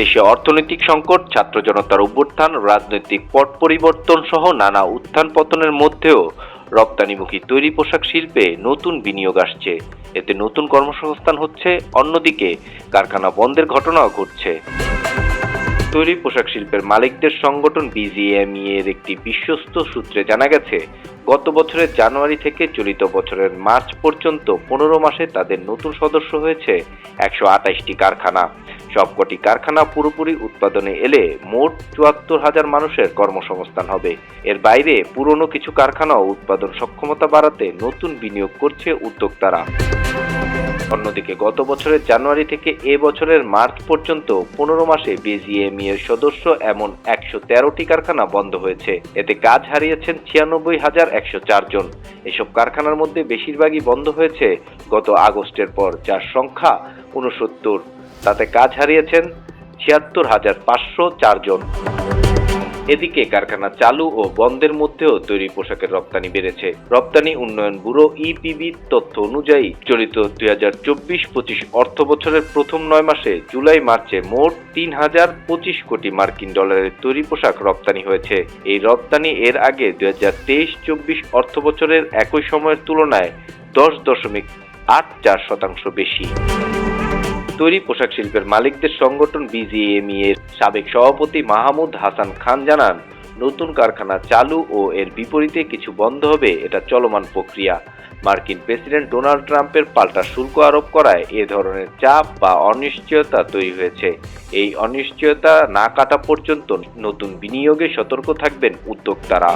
দেশে অর্থনৈতিক সংকট, ছাত্র জনতার অভ্যুত্থান, রাজনৈতিক পট পরিবর্তন সহ নানা উত্থান পতনের মধ্যেও রপ্তানিমুখী তৈরি পোশাক শিল্পে নতুন বিনিয়োগ আসছে। এতে নতুন কর্মসংস্থান হচ্ছে, অন্যদিকে কারখানা বন্ধের ঘটনাও ঘটছে। তৈরি পোশাক শিল্পের মালিকদের সংগঠন বিজিএমই এর একটি বিশ্বস্ত সূত্রে জানা গেছে, গত বছরের জানুয়ারি থেকে চলিত বছরের মার্চ পর্যন্ত পনেরো মাসে তাদের নতুন সদস্য হয়েছে একশো আঠাশটি কারখানা। সবকটি কারখানা পুরোপুরি উৎপাদনে এলে মোট চুয়াত্তর হাজার মানুষের কর্মসংস্থান হবে। এর বাইরে পুরনো কিছু কারখানাও উৎপাদন সক্ষমতা বাড়াতে নতুন বিনিয়োগ করছে উদ্যোক্তারা। অন্যদিকে গত বছরের জানুয়ারি থেকে এ বছরের মার্চ পর্যন্ত পনেরো মাসে বিজিএমই এর সদস্য এমন একশো তেরোটি কারখানা বন্ধ হয়েছে। এতে কাজ হারিয়েছেন ছিয়ানব্বই হাজার একশো চার জন। এসব কারখানার মধ্যে বেশিরভাগই বন্ধ হয়েছে গত আগস্টের পর, যার সংখ্যা উনসত্তর তাতে কাজ হারিয়েছেন ছিয়াত্তর হাজার পাঁচশো চারজন এদিকে কারখানা চালু ও বন্ধের মধ্যেও তৈরি পোশাকের রপ্তানি বেড়েছে। রপ্তানি উন্নয়ন ব্যুরো ইপিবি তথ্য অনুযায়ী, চলিত দুই হাজার চব্বিশ পঁচিশ অর্থ বছরের প্রথম নয় মাসে জুলাই, মার্চে মোট তিন হাজার পঁচিশ কোটি মার্কিন ডলারের তৈরি পোশাক রপ্তানি হয়েছে। এই রপ্তানি এর আগে দুই হাজার তেইশ চব্বিশ অর্থ বছরের একই সময়ের তুলনায় দশ দশমিক আট চার শতাংশ বেশি। তৈরি পোশাক শিল্পের মালিকদের সংগঠন বিজিএমই এর সাবেক সভাপতি মাহমুদ হাসান খান জানান, নতুন কারখানা চালু ও এর বিপরীতে কিছু বন্ধ হবে, এটা চলমান প্রক্রিয়া। মার্কিন প্রেসিডেন্ট ডোনাল্ড ট্রাম্পের পাল্টা শুল্ক আরোপ করায় এ ধরনের চাপ বা অনিশ্চয়তা তৈরি হয়েছে। এই অনিশ্চয়তা না কাটা পর্যন্ত নতুন বিনিয়োগে সতর্ক থাকবেন উদ্যোক্তারা।